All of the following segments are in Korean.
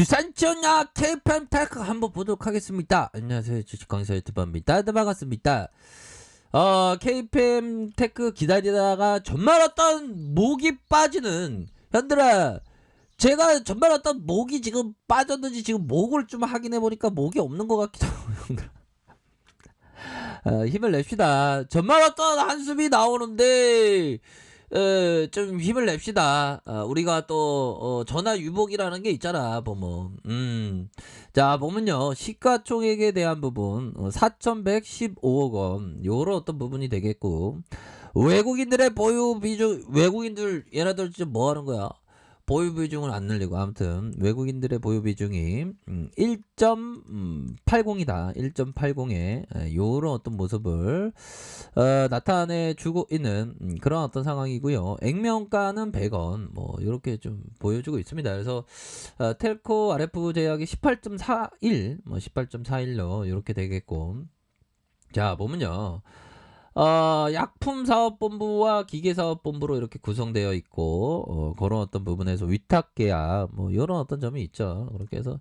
주산천야 K팸 테크 한번 보도록 하겠습니다. 안녕하세요. 주식광사 유튜버입니다. 네, 반갑습니다. 어, K팸 테크 기다리다가 전말 어떤 목이 빠지는 현들아 제가 전말 어떤 목이 지금 빠졌는지 지금 목을 좀 확인해 보니까 목이 없는 것 같기도 하고. 어, 힘을 냅시다. 전말 어떤 한숨이 나오는데 에, 좀 힘을 냅시다. 어, 우리가 또 어, 전화 유복이라는 게 있잖아. 보면 음. 자 보면요 시가총액에 대한 부분 어, 4,115억 원 요런 어떤 부분이 되겠고 외국인들의 보유 비중 외국인들 얘네들 지금 뭐 하는 거야? 보유 비중을 안 늘리고 아무튼 외국인들의 보유 비중이 음, 1.80이다. 1.80에 요런 어떤 모습을 어, 나타내 주고 있는 음, 그런 어떤 상황이고요. 액면가는 100원 뭐 이렇게 좀 보여주고 있습니다. 그래서 어, 텔코 RF 제약이 18.41, 뭐 18.41로 이렇게 되겠고 자 보면요. 어, 약품사업본부와 기계사업본부로 이렇게 구성되어 있고 어, 그런 어떤 부분에서 위탁계약 뭐 이런 어떤 점이 있죠. 그렇게 해서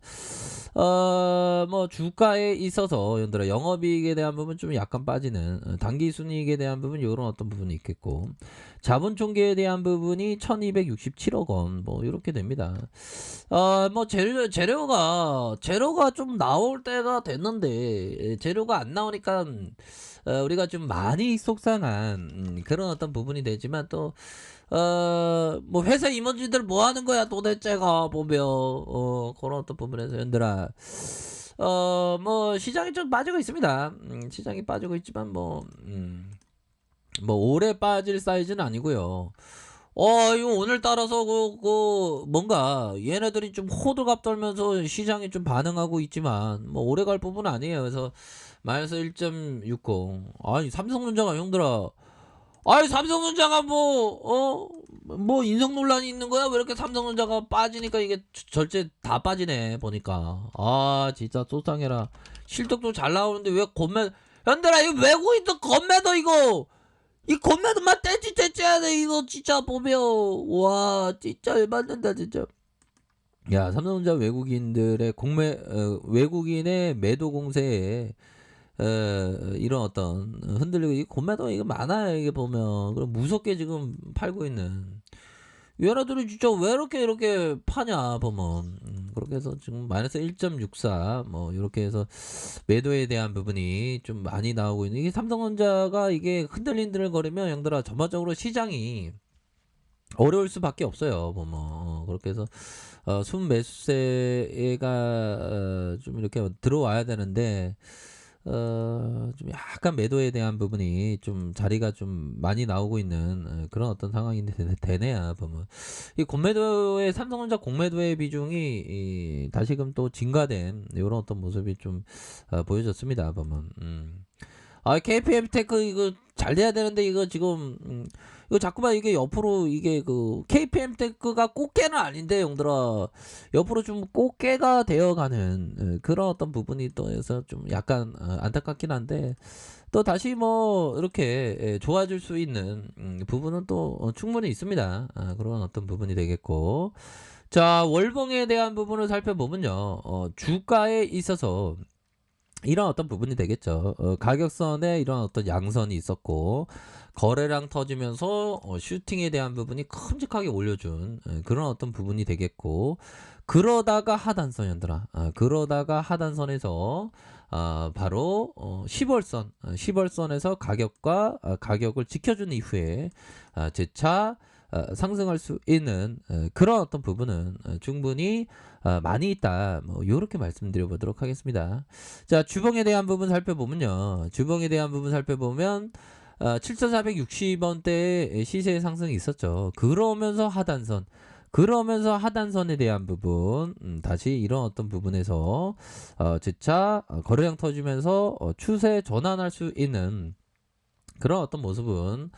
어, 뭐 주가에 있어서 연들아 영업이익에 대한 부분 좀 약간 빠지는 어, 단기순이익에 대한 부분 이런 어떤 부분이 있겠고 자본총계에 대한 부분이 1267억 원 뭐 이렇게 됩니다. 어, 뭐 재료 재료가 재료가 좀 나올 때가 됐는데 재료가 안 나오니까 어, 우리가 좀 많이 속상한 음, 그런 어떤 부분이 되지만 또 어, 뭐 회사 임원진들 뭐 하는 거야 도대체가 보면 어, 그런 어떤 부분에서 연들아 어, 뭐 시장이 좀 빠지고 있습니다. 음, 시장이 빠지고 있지만 뭐 음, 뭐 오래 빠질 사이즈는 아니고요. 어, 이거 오늘 따라서 그, 그 뭔가 얘네들이 좀 호들갑 떨면서 시장이 좀 반응하고 있지만 뭐 오래 갈 부분은 아니에요. 그래서 마이너스 1.60. 아니 삼성전자가 형들아. 아니 삼성전자가 뭐 어? 뭐 인성 논란이 있는 거야? 왜 이렇게 삼성전자가 빠지니까 이게 절제 다 빠지네 보니까. 아 진짜 소상해라. 실적도 잘 나오는데 왜 건매 현들아 이거 외국인도 건매도 이거 이 건매도만 떼지 떼지야 돼. 이거 진짜 보면. 와 진짜 열받는다 진짜. 야 삼성전자 외국인들의 공매 어, 외국인의 매도 공세에 에, 이런 어떤 흔들리고 이 공매도 이거 많아요 이게 보면. 그럼 무섭게 지금 팔고 있는. 얘네들이 진짜 왜 이렇게 이렇게 파냐 보면. 음, 그렇게 해서 지금 마이너스 1.64 뭐 이렇게 해서 매도에 대한 부분이 좀 많이 나오고 있는 이게 삼성전자가 이게 흔들린들 거리면 형들아 전반적으로 시장이 어려울 수밖에 없어요. 보면 어, 그렇게 해서 어, 순 매수세가 어, 좀 이렇게 들어와야 되는데 어, 좀 약간 매도에 대한 부분이 좀 자리가 좀 많이 나오고 있는 어, 그런 어떤 상황인데 되- 되네요 보면 이 공매도의 삼성전자 공매도의 비중이 이 다시금 또 증가된 이런 어떤 모습이 좀 어, 보여졌습니다 보면 음. 아 KPM 테크 이거 잘 돼야 되는데 이거 지금 음, 이거 자꾸만 이게 옆으로 이게 그 KPM 테크가 꽃게는 아닌데 용들아. 옆으로 좀 꽃게가 되어가는 어, 그런 어떤 부분이 또 해서 좀 약간 어, 안타깝긴 한데 또 다시 뭐 이렇게 예, 좋아질 수 있는 음, 부분은 또 어, 충분히 있습니다. 아, 그런 어떤 부분이 되겠고. 자 월봉에 대한 부분을 살펴보면요. 어, 주가에 있어서 이런 어떤 부분이 되겠죠. 어, 가격선에 이런 어떤 양선이 있었고 거래량 터지면서 어, 슈팅에 대한 부분이 큼직하게 올려준 어, 그런 어떤 부분이 되겠고 그러다가 하단선 연들아 아, 그러다가 하단선에서 아, 바로 어, 10월선 어, 10월선에서 가격과 아, 가격을 지켜준 이후에 아, 재차 어, 상승할 수 있는 어, 그런 어떤 부분은 어, 충분히 어, 많이 있다. 뭐 요렇게 말씀드려 보도록 하겠습니다. 자, 주봉에 대한 부분 살펴보면요. 주봉에 대한 부분 살펴보면 어, 7,460원대의 시세 상승이 있었죠. 그러면서 하단선 그러면서 하단선에 대한 부분 음, 다시 이런 어떤 부분에서 어, 재차 어, 거래량 터지면서 어, 추세 전환할 수 있는 그런 어떤 모습은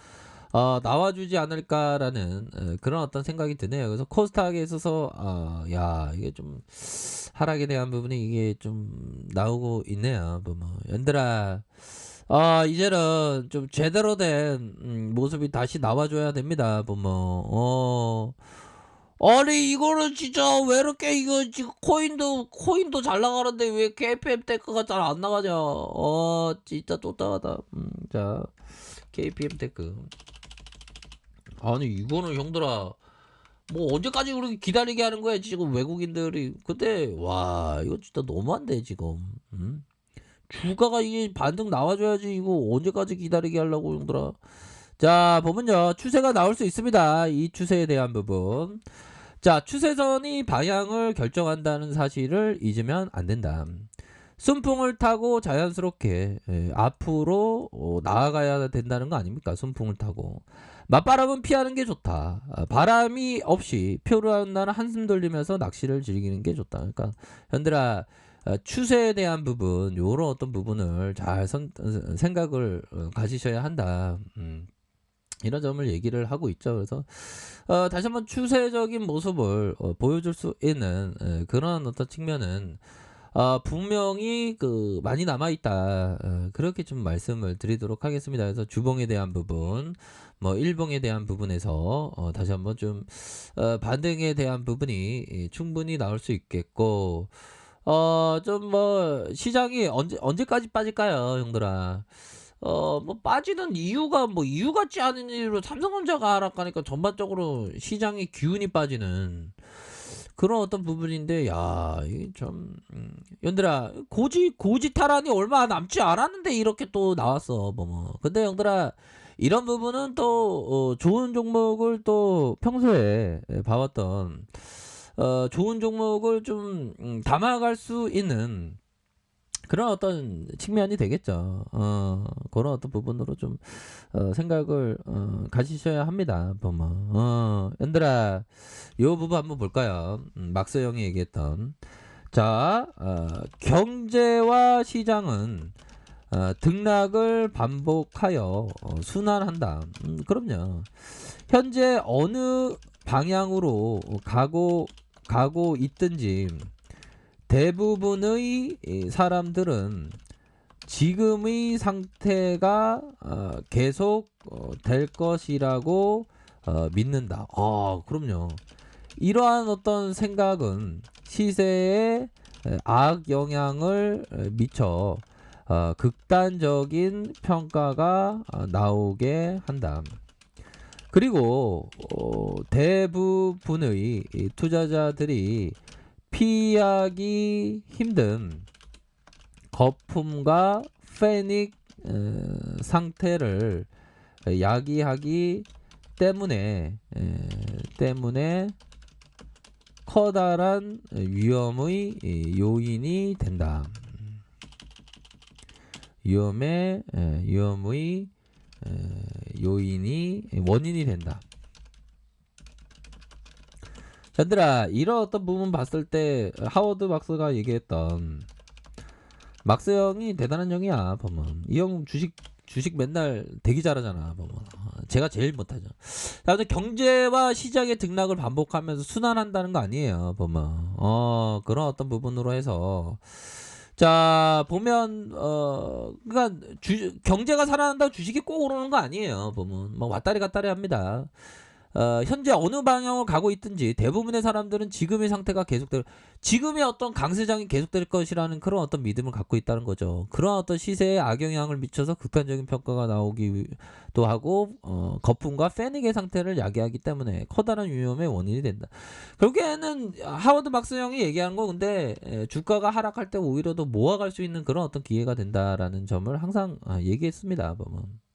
어, 나와주지 않을까라는 어, 그런 어떤 생각이 드네요. 그래서 코스닥에 있어서 어, 야 이게 좀 하락에 대한 부분이 이게 좀 나오고 있네요. 뭐, 뭐 연들아 아 이제는 좀 제대로 된 음, 모습이 다시 나와줘야 됩니다. 뭐, 뭐 어. 아니 이거는 진짜 왜 이렇게 이거 지금 코인도 코인도 잘 나가는데 왜 KPM 테크가 잘 안 나가냐? 어 진짜 또따하다. 음, 자 KPM 테크. 아니 이거는 형들아 뭐 언제까지 그렇게 기다리게 하는 거야 지금 외국인들이. 근데 와 이거 진짜 너무한데 지금. 음? 주가가 이게 반등 나와줘야지 이거 언제까지 기다리게 하려고 형들아. 자 보면요. 추세가 나올 수 있습니다. 이 추세에 대한 부분. 자 추세선이 방향을 결정한다는 사실을 잊으면 안 된다 순풍을 타고 자연스럽게 예, 앞으로 어, 나아가야 된다는 거 아닙니까 순풍을 타고 맞바람은 피하는 게 좋다. 아, 바람이 없이 표류하는 한숨 돌리면서 낚시를 즐기는 게 좋다. 그러니까 현들아 어, 추세에 대한 부분, 요런 어떤 부분을 잘 선, 어, 생각을 어, 가지셔야 한다. 음. 이런 점을 얘기를 하고 있죠. 그래서 어, 다시 한번 추세적인 모습을 어, 보여줄 수 있는 에, 그런 어떤 측면은 어, 분명히 그 많이 남아 있다. 어, 그렇게 좀 말씀을 드리도록 하겠습니다. 그래서 주봉에 대한 부분, 뭐 일봉에 대한 부분에서 어, 다시 한번 좀 어, 반등에 대한 부분이 예, 충분히 나올 수 있겠고 어 좀 뭐 시장이 언제 언제까지 빠질까요, 형들아? 어 뭐 빠지는 이유가 뭐 이유 같지 않은 이유로 삼성전자가 하락하니까 전반적으로 시장의 기운이 빠지는 그런 어떤 부분인데 야 이게 참 음, 연들아 고지 고지 탈환이 얼마 남지 않았는데 이렇게 또 나왔어 뭐 뭐. 근데 형들아 이런 부분은 또 어, 좋은 종목을 또 평소에 예, 봐왔던 어, 좋은 종목을 좀 음, 담아갈 수 있는 그런 어떤 측면이 되겠죠. 어, 그런 어떤 부분으로 좀 어, 생각을 어, 가지셔야 합니다. 보면 어, 연들아 요 부분 한번 볼까요? 음, 막스 형이 얘기했던 자 어, 경제와 시장은 어, 등락을 반복하여 어, 순환한다. 음, 그럼요. 현재 어느 방향으로 가고 가고 있든지 대부분의 이 사람들은 지금의 상태가 어, 계속 어, 될 것이라고 어, 믿는다. 아, 그럼요. 이러한 어떤 생각은 시세에 에, 악영향을 에, 미쳐 어, 극단적인 평가가 어, 나오게 한다. 그리고 어, 대부분의 이 투자자들이 피하기 힘든 거품과 페닉 에, 상태를 야기하기 때문에 에, 때문에 커다란 위험의 이, 요인이 된다. 위험의 에, 위험의 에, 요인이 원인이 된다. 얘들아 이런 어떤 부분 봤을 때 하워드 막스가 얘기했던 막스 형이 대단한 형이야 보면 이 형 주식 주식 맨날 되게 잘하잖아 보면 어, 제가 제일 못하죠. 다음에 경제와 시장의 등락을 반복하면서 순환한다는 거 아니에요 보면 어 그런 어떤 부분으로 해서. 자 보면 어 그러니까 주, 경제가 살아난다고 주식이 꼭 오르는 거 아니에요 보면 뭐 왔다리 갔다리 합니다. 어, 현재 어느 방향으로 가고 있든지 대부분의 사람들은 지금의 상태가 계속될 지금의 어떤 강세장이 계속될 것이라는 그런 어떤 믿음을 갖고 있다는 거죠. 그런 어떤 시세에 악영향을 미쳐서 극단적인 평가가 나오기도 하고 어, 거품과 패닉의 상태를 야기하기 때문에 커다란 위험의 원인이 된다. 결국에는 하워드 막스 형이 얘기하는 거 근데 에, 주가가 하락할 때 오히려 더 모아갈 수 있는 그런 어떤 기회가 된다라는 점을 항상 아, 얘기했습니다. 보면.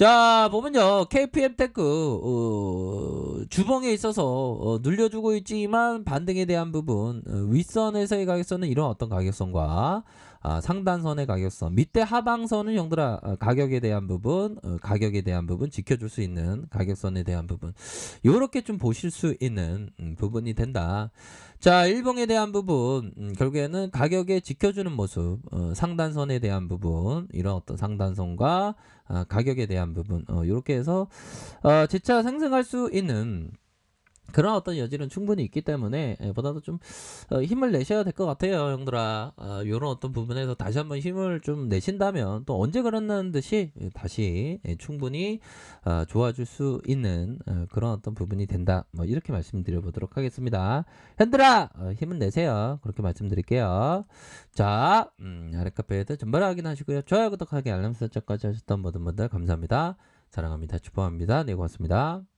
자 보면요. KPM 테크 어, 주봉에 있어서 어, 눌려주고 있지만 반등에 대한 부분 어, 윗선에서의 가격선은 이런 어떤 가격선과 아, 상단선의 가격선 밑에 하방선은 형들아 어, 가격에 대한 부분 어, 가격에 대한 부분 지켜줄 수 있는 가격선에 대한 부분. 요렇게 좀 보실 수 있는 음, 부분이 된다 자 일봉에 대한 부분. 음, 결국에는 가격에 지켜주는 모습. 어, 상단선에 대한 부분. 이런 어떤 상단선과 아, 가격에 대한 부분. 어, 이렇게 해서 어, 재차 상승할 수 있는 그런 어떤 여지는 충분히 있기 때문에 예, 보다도 좀 어, 힘을 내셔야 될 것 같아요, 형들아. 어, 이런 어떤 부분에서 다시 한번 힘을 좀 내신다면 또 언제 그랬는 듯이 예, 다시 예, 충분히 어, 좋아질 수 있는 어, 그런 어떤 부분이 된다. 뭐 이렇게 말씀드려 보도록 하겠습니다. 현들아 어, 힘을 내세요. 그렇게 말씀드릴게요. 자, 음, 아랫카페에도 전발 확인하시고요. 좋아요, 구독하기, 알람 설정까지 하셨던 모든 분들 감사합니다. 사랑합니다. 축복합니다. 네, 고맙습니다.